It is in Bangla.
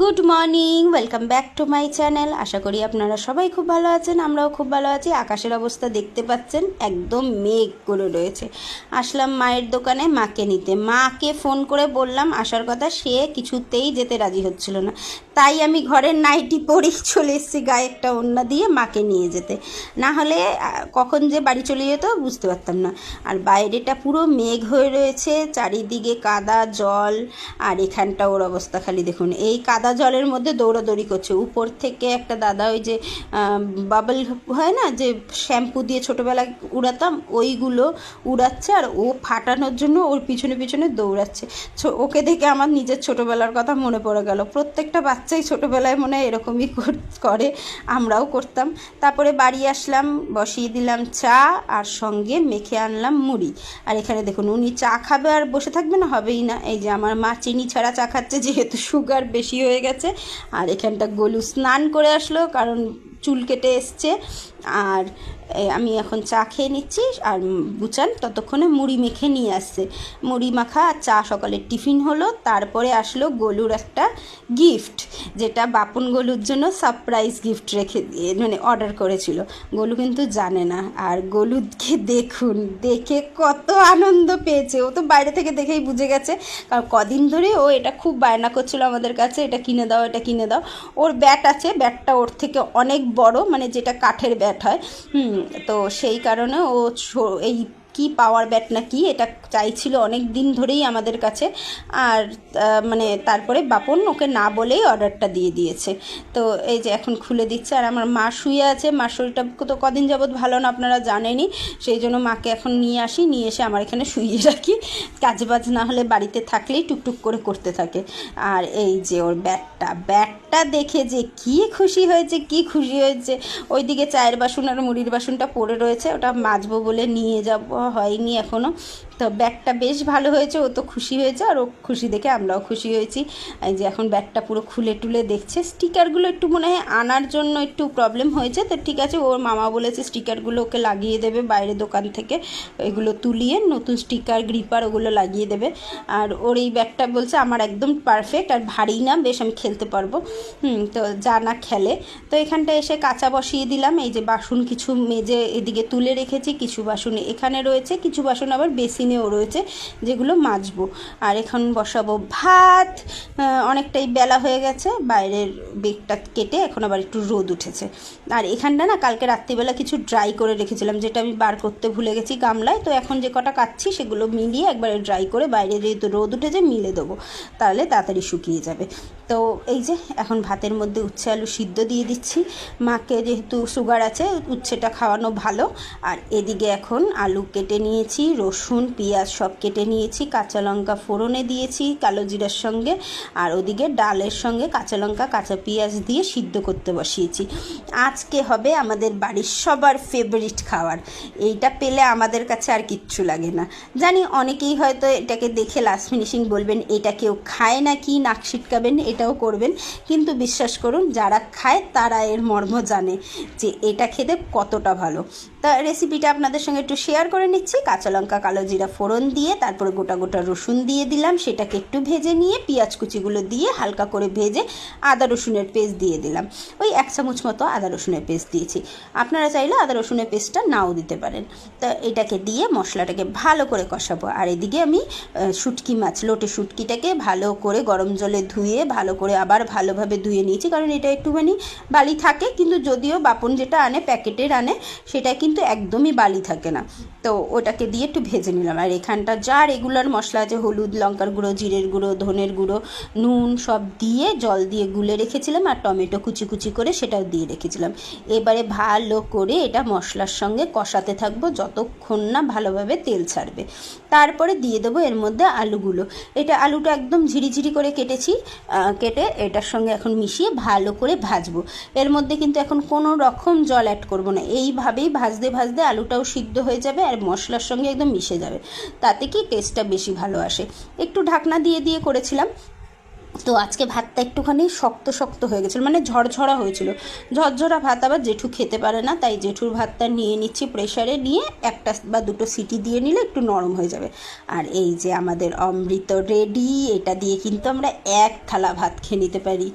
Good morning welcome back to my channel আশা করি আপনারা সবাই খুব ভালো আছেন, আমরাও খুব ভালো আছি। আকাশের অবস্থা দেখতে পাচ্ছেন, একদম মেঘ করে রয়েছে। আসলাম মায়ের দোকানে, মাকে নিতে। মাকে ফোন করে বললাম, আসার কথা সে কিছুতেই যেতে রাজি হচ্ছিল না। তাই আমি ঘরের নাইটি পরেই চলে এসেছি, গায়ে একটা ওন্না দিয়ে মাকে নিয়ে যেতে। না হলে কখন যে বাড়ি চলে যেত বুঝতে পারতাম না। আর বাইরেটা পুরো মেঘ হয়ে রয়েছে, চারিদিকে কাদা, জল, আর এখানটা ওর অবস্থা খালি দেখুন। এই কাদা জলের মধ্যে দৌড়াদৌড়ি করছে। উপর থেকে একটা দাদা ওই যে বাবল হয় না, যে শ্যাম্পু দিয়ে ছোটোবেলায় উড়াতাম, ওইগুলো উড়াচ্ছে আর ও ফাটানোর জন্য ওর পিছনে পিছনে দৌড়াচ্ছে। ওকে দেখে আমার নিজের ছোটোবেলার কথা মনে পড়ে গেল। প্রত্যেকটা বাচ্চাই ছোটোবেলায় মনে হয় এরকমই করে আমরাও করতাম। তারপরে বাড়ি আসলাম, বসিয়ে দিলাম চা আর সঙ্গে মেখে আনলাম মুড়ি। আর এখানে দেখুন, উনি চা খাবে আর বসে থাকবে না, হবেই না। এই যে আমার মা চিনি ছাড়া চা খাচ্ছে, যেহেতু সুগার বেশি হয়ে গেছে। আর এখানটা গোলু স্নান করে আসলো কারণ চুল কেটে এসছে। আর আমি এখন চা খেয়ে নিচ্ছি, আর বুচান ততক্ষণে মুড়ি মেখে নিয়ে আসছে। মুড়ি মাখা আর চা সকালের টিফিন হলো, তারপরে আসলো গলুর একটা গিফট, যেটা বাপন গলুর জন্য সারপ্রাইজ গিফট রেখে দিয়ে মানে অর্ডার করেছিল। গলু কিন্তু জানে না, আর গলুকে দেখুন, দেখে কত আনন্দ পেয়েছে। ও তো বাইরে থেকে দেখেই বুঝে গেছে, কারণ কদিন ধরে ও এটা খুব বায়না করছিল আমাদের কাছে, এটা কিনে দাও, এটা কিনে দাও। ওর ব্যাট আছে ব্যাটটা ওর থেকে অনেক বড় মানে যেটা কাঠের ব্যাট হয় তো সেই কারণে ও এই কি পাওয়ার ব্যাট না কি, এটা চাইছিল অনেক দিন ধরেই আমাদের কাছে। আর মানে তারপরে বাপন ওকে না বলেই অর্ডারটা দিয়ে দিয়েছে। তো এই যে এখন খুলে দিচ্ছে, আর আমার মা শুয়ে আছে। মার শরীরটা তো কদিন যাবৎ ভালো না, আপনারা জানেনই। সেই জন্য মাকে এখন নিয়ে আসি, নিয়ে এসে আমার এখানে শুইয়ে রাখি। কাজ বাজ না হলে বাড়িতে থাকলেই টুকটুক করে করতে থাকে। আর এই যে ওর ব্যাটটা ব্যাটটা দেখে যে কি খুশি হয়েছে, কি খুশি হয়েছে। ওইদিকে চায়ের বাসন আর মুড়ির বাসনটা পড়ে রয়েছে, ওটা মাজবো বলে নিয়ে যাব। হয়নি এখনও তো ব্যাগটা বেশ ভালো হয়েছে, ও তো খুশি হয়েছে আর ও খুশি দেখে আমরাও খুশি হয়েছি। এই যে এখন ব্যাগটা পুরো খুলে টুলে দেখছে। স্টিকারগুলো একটু মনে হয় আনার জন্য একটু প্রবলেম হয়েছে, তো ঠিক আছে, ওর মামা বলেছে স্টিকারগুলো ওকে লাগিয়ে দেবে বাইরে দোকান থেকে। এগুলো তুলিয়ে নতুন স্টিকার গ্রিপার ওগুলো লাগিয়ে দেবে। আর ওর এই ব্যাগটা বলছে আমার একদম পারফেক্ট আর ভারী না, বেশ আমি খেলতে পারব। হুম, তো যা না খেলে। তো এখানটা এসে কাঁচা বসিয়ে দিলাম। এই যে বাসন কিছু মেজে এদিকে তুলে রেখেছি, কিছু বাসন এখানে রয়েছে, কিছু বাসন আবার বেসিনেও রয়েছে যেগুলো মাজবো। আর এখন বসাবো ভাত অনেকটাই বেলা হয়ে গেছে, বাইরের বেগটা কেটে এখন আবার একটু রোদ উঠেছে। আর এখানটা না কালকে রাত্রিবেলা কিছু ড্রাই করে রেখেছিলাম, যেটা আমি বার করতে ভুলে গেছি গামলায়। তো এখন যে কটা কাচ্ছি সেগুলো মিলিয়ে একবারে ড্রাই করে বাইরে যেহেতু রোদ উঠেছে মিলে দেবো। তাহলে তাড়াতাড়ি শুকিয়ে যাবে। তো এই যে, এখন ভাতের মধ্যে উচ্ছে আলু সিদ্ধ দিয়ে দিচ্ছি। মাকে যেহেতু সুগার আছে, উচ্ছেটা খাওয়ানো ভালো। আর এদিকে এখন আলু কেটে নিয়েছি, রসুন, পেঁয়াজ সব কেটে নিয়েছি, কাঁচা লঙ্কা ফোড়নে দিয়েছি কালো জিরার সঙ্গে। আর ওদিকে ডালের সঙ্গে কাঁচা লঙ্কা, কাঁচা পেঁয়াজ দিয়ে সিদ্ধ করতে বসিয়েছি। আজকে হবে আমাদের বাড়ির সবার ফেভারিট খাবার। এইটা পেলে আমাদের কাছে আর কিচ্ছু লাগে না। জানি অনেকেই হয়তো এটাকে দেখে লাস্ট ফিনিশিং বলবেন, এটা কেউ খায় না কি নাক ছিটকাবেন? এটাও করবেন। কিন্তু বিশ্বাস করুন, যারা খায় তারা এর মর্ম জানে যে এটা খেতে কতটা ভালো। তা রেসিপিটা আপনাদের সঙ্গে একটু শেয়ার করে নিচ্ছি। কাঁচা লঙ্কা, কালো জিরা ফোড়ন দিয়ে, তারপরে গোটা গোটা রসুন দিয়ে দিলাম। সেটাকে একটু ভেজে নিয়ে পেঁয়াজ কুচিগুলো দিয়ে হালকা করে ভেজে আদা রসুনের পেস্ট দিয়ে দিলাম। ওই এক চামচ মতো আদা রসুনের পেস্ট দিয়েছি। আপনারা চাইলে আদা রসুনের পেস্টটা নাও দিতে পারেন। তা এটাকে দিয়ে মশলাটাকে ভালো করে কষাবো। আর এদিকে আমি শুটকি মাছ, লোটে শুটকিটাকে ভালো করে গরম জলে ধুয়ে, ভালো করে আবার ভালোভাবে ধুয়ে নিয়েছি। কারণ এটা একটুখানি বালি থাকে। কিন্তু যদিও বাপন যেটা আনে, প্যাকেটের আনে, সেটা কিন্তু একদমই বালি থাকে না। তো ওটাকে দিয়ে একটু ভেজে নিলাম। আর এখানটা যা রেগুলার মশলা আছে, হলুদ, লঙ্কার গুঁড়ো, জিরের গুঁড়ো, ধনের গুঁড়ো, নুন সব দিয়ে জল দিয়ে গুলে রেখেছিলাম আর টমেটো কুচি কুচি করে সেটাও দিয়ে রেখেছিলাম। এবারে ভালো করে এটা মশলার সঙ্গে কষাতে থাকব যতক্ষণ না ভালোভাবে তেল ছাড়বে। তারপরে দিয়ে দেবো এর মধ্যে আলুগুলো। এটা আলুটা একদম ঝিরিঝিরি করে কেটেছি। কেটে এটার সঙ্গে এখন মিশিয়ে ভালো করে ভাজবো। এর মধ্যে কিন্তু এখন কোনো রকম জল অ্যাড করব না। এইভাবেই ভাজতে ভাজতে আলুটাও সিদ্ধ হয়ে যাবে আর মশলার সঙ্গে একদম মিশে যাবে। তাতে কি টেস্টটা বেশি ভালো আসে। একটু ঢাকনা দিয়ে দিয়ে করেছিলাম। তো আজকে ভাতটা একটুখানি শক্ত শক্ত হয়ে গেছিল মানে ঝরঝরা হয়েছিল। ঝরঝরা ভাত আবার জেঠু খেতে পারে না, তাই জেঠুর ভাতটা নিয়ে নিচ্ছি প্রেশারে নিয়ে একটা বা দুটো সিটি দিয়ে নিলে একটু নরম হয়ে যাবে। আর এই যে আমাদের অমৃত রেডি এটা দিয়ে কিন্তু আমরা এক থালা ভাত খেয়ে নিতে পারি।